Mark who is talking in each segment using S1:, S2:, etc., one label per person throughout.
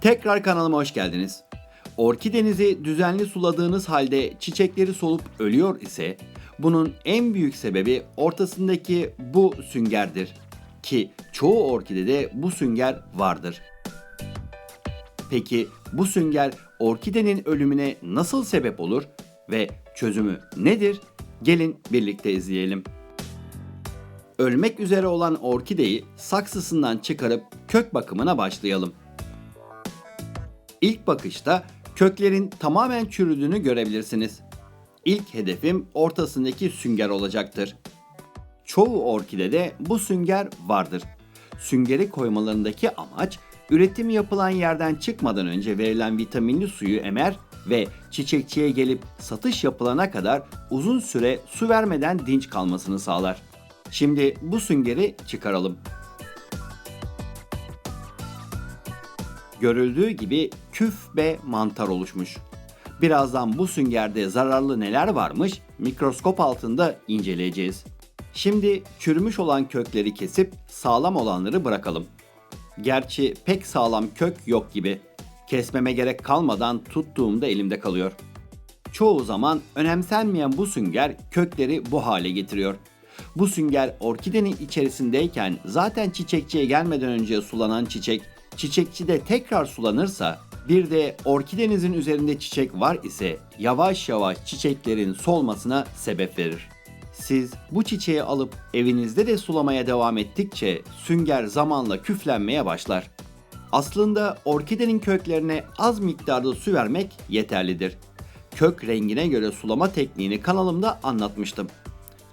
S1: Tekrar kanalıma hoş geldiniz. Orkidenizi düzenli suladığınız halde çiçekleri solup ölüyor ise bunun en büyük sebebi ortasındaki bu süngerdir. Ki çoğu orkidede bu sünger vardır. Peki bu sünger orkidenin ölümüne nasıl sebep olur ve çözümü nedir? Gelin birlikte izleyelim. Ölmek üzere olan orkideyi saksısından çıkarıp kök bakımına başlayalım. İlk bakışta köklerin tamamen çürüdüğünü görebilirsiniz. İlk hedefim ortasındaki sünger olacaktır. Çoğu orkidede bu sünger vardır. Süngeri koymalarındaki amaç üretim yapılan yerden çıkmadan önce verilen vitaminli suyu emer ve çiçekçiye gelip satış yapılana kadar uzun süre su vermeden dinç kalmasını sağlar. Şimdi bu süngeri çıkaralım. Görüldüğü gibi küf ve mantar oluşmuş. Birazdan bu süngerde zararlı neler varmış mikroskop altında inceleyeceğiz. Şimdi çürümüş olan kökleri kesip sağlam olanları bırakalım. Gerçi pek sağlam kök yok gibi. Kesmeme gerek kalmadan tuttuğumda elimde kalıyor. Çoğu zaman önemsenmeyen bu sünger kökleri bu hale getiriyor. Bu sünger orkidenin içerisindeyken zaten çiçekçiye gelmeden önce sulanan çiçek, çiçekçide tekrar sulanırsa bir de orkidenizin üzerinde çiçek var ise yavaş yavaş çiçeklerin solmasına sebep verir. Siz bu çiçeği alıp evinizde de sulamaya devam ettikçe sünger zamanla küflenmeye başlar. Aslında orkidenin köklerine az miktarda su vermek yeterlidir. Kök rengine göre sulama tekniğini kanalımda anlatmıştım.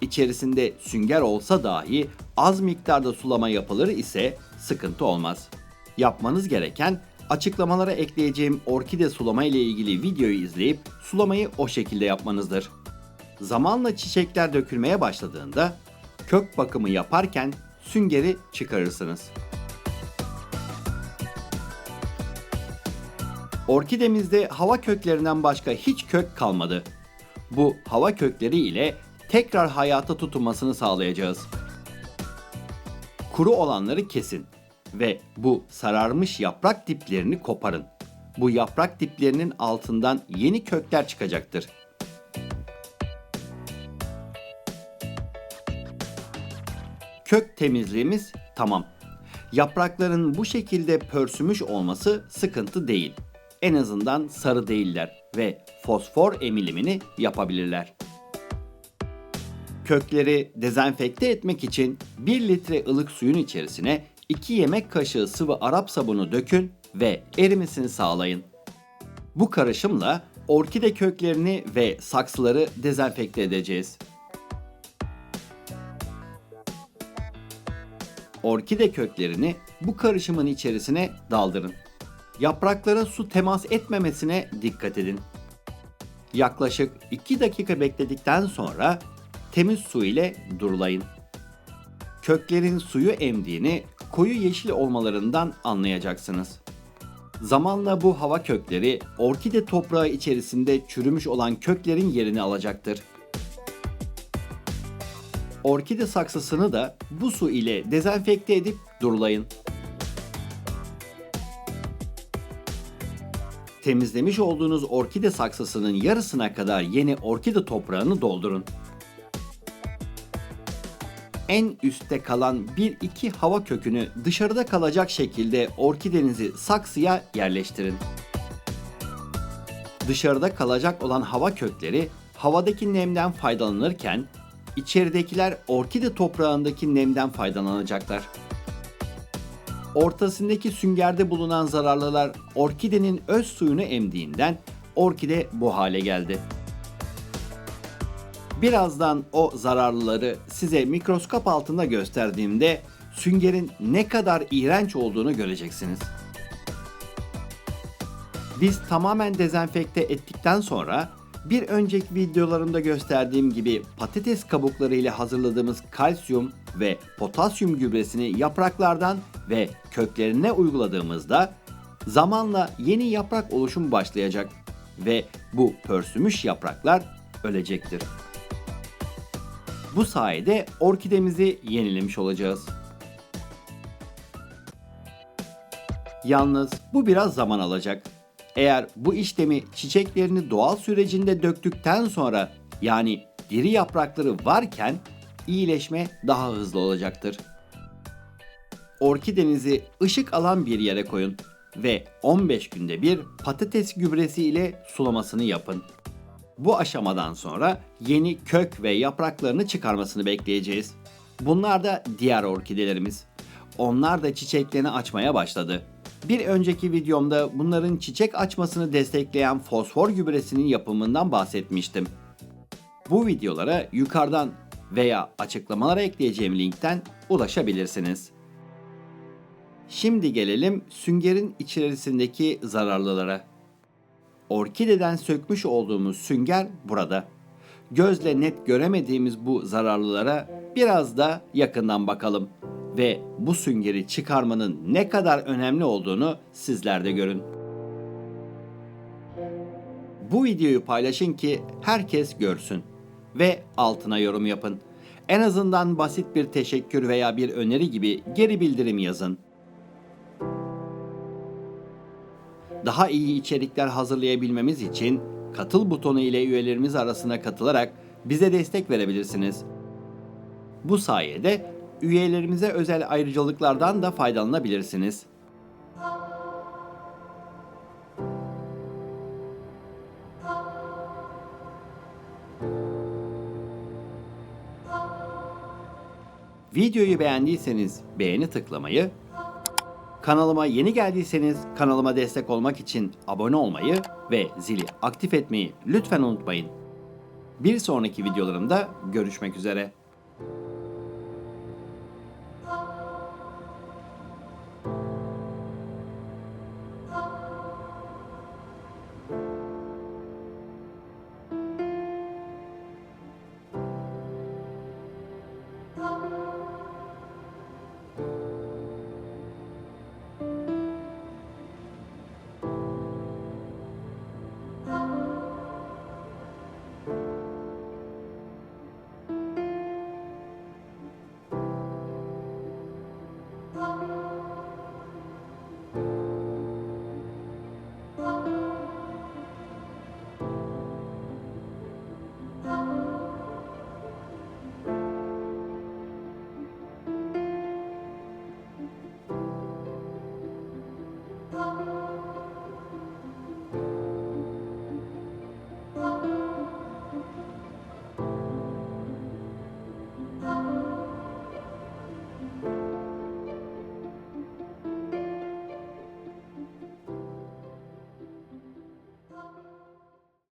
S1: İçerisinde sünger olsa dahi az miktarda sulama yapılır ise sıkıntı olmaz. Yapmanız gereken açıklamalara ekleyeceğim orkide sulama ile ilgili videoyu izleyip sulamayı o şekilde yapmanızdır. Zamanla çiçekler dökülmeye başladığında kök bakımı yaparken süngeri çıkarırsınız. Orkidemizde hava köklerinden başka hiç kök kalmadı. Bu hava kökleri ile tekrar hayata tutunmasını sağlayacağız. Kuru olanları kesin ve bu sararmış yaprak diplerini koparın. Bu yaprak diplerinin altından yeni kökler çıkacaktır. Kök temizliğimiz tamam. Yaprakların bu şekilde pörsümüş olması sıkıntı değil. En azından sarı değiller ve fosfor emilimini yapabilirler. Kökleri dezenfekte etmek için 1 litre ılık suyun içerisine 2 yemek kaşığı sıvı Arap sabunu dökün ve erimesini sağlayın. Bu karışımla orkide köklerini ve saksıları dezenfekte edeceğiz. Orkide köklerini bu karışımın içerisine daldırın. Yapraklara su temas etmemesine dikkat edin. Yaklaşık 2 dakika bekledikten sonra temiz su ile durulayın. Köklerin suyu emdiğini koyu yeşil olmalarından anlayacaksınız. Zamanla bu hava kökleri orkide toprağı içerisinde çürümüş olan köklerin yerini alacaktır. Orkide saksısını da bu su ile dezenfekte edip durulayın. Temizlemiş olduğunuz orkide saksısının yarısına kadar yeni orkide toprağını doldurun. En üstte kalan 1-2 hava kökünü dışarıda kalacak şekilde orkidenizi saksıya yerleştirin. Dışarıda kalacak olan hava kökleri havadaki nemden faydalanırken içeridekiler orkide toprağındaki nemden faydalanacaklar. Ortasındaki süngerde bulunan zararlılar orkidenin öz suyunu emdiğinden orkide bu hale geldi. Birazdan o zararlıları size mikroskop altında gösterdiğimde süngerin ne kadar iğrenç olduğunu göreceksiniz. Biz tamamen dezenfekte ettikten sonra bir önceki videolarımda gösterdiğim gibi patates kabukları ile hazırladığımız kalsiyum ve potasyum gübresini yapraklardan ve köklerine uyguladığımızda zamanla yeni yaprak oluşumu başlayacak ve bu pörsümüş yapraklar ölecektir. Bu sayede orkidemizi yenilemiş olacağız. Yalnız bu biraz zaman alacak. Eğer bu işlemi çiçeklerini doğal sürecinde döktükten sonra yani diri yaprakları varken iyileşme daha hızlı olacaktır. Orkidenizi ışık alan bir yere koyun ve 15 günde bir patates gübresi ile sulamasını yapın. Bu aşamadan sonra yeni kök ve yapraklarını çıkarmasını bekleyeceğiz. Bunlar da diğer orkidelerimiz. Onlar da çiçeklerini açmaya başladı. Bir önceki videomda bunların çiçek açmasını destekleyen fosfor gübresinin yapımından bahsetmiştim. Bu videolara yukarıdan veya açıklamalara ekleyeceğim linkten ulaşabilirsiniz. Şimdi gelelim süngerin içerisindeki zararlılara. Orkideden sökmüş olduğumuz sünger burada. Gözle net göremediğimiz bu zararlılara biraz da yakından bakalım ve bu süngeri çıkarmanın ne kadar önemli olduğunu sizler de görün. Bu videoyu paylaşın ki herkes görsün ve altına yorum yapın. En azından basit bir teşekkür veya bir öneri gibi geri bildirim yazın. Daha iyi içerikler hazırlayabilmemiz için katıl butonu ile üyelerimiz arasına katılarak bize destek verebilirsiniz. Bu sayede üyelerimize özel ayrıcalıklardan da faydalanabilirsiniz. Videoyu beğendiyseniz beğeni tıklamayı, kanalıma yeni geldiyseniz kanalıma destek olmak için abone olmayı ve zili aktif etmeyi lütfen unutmayın. Bir sonraki videolarımda görüşmek üzere.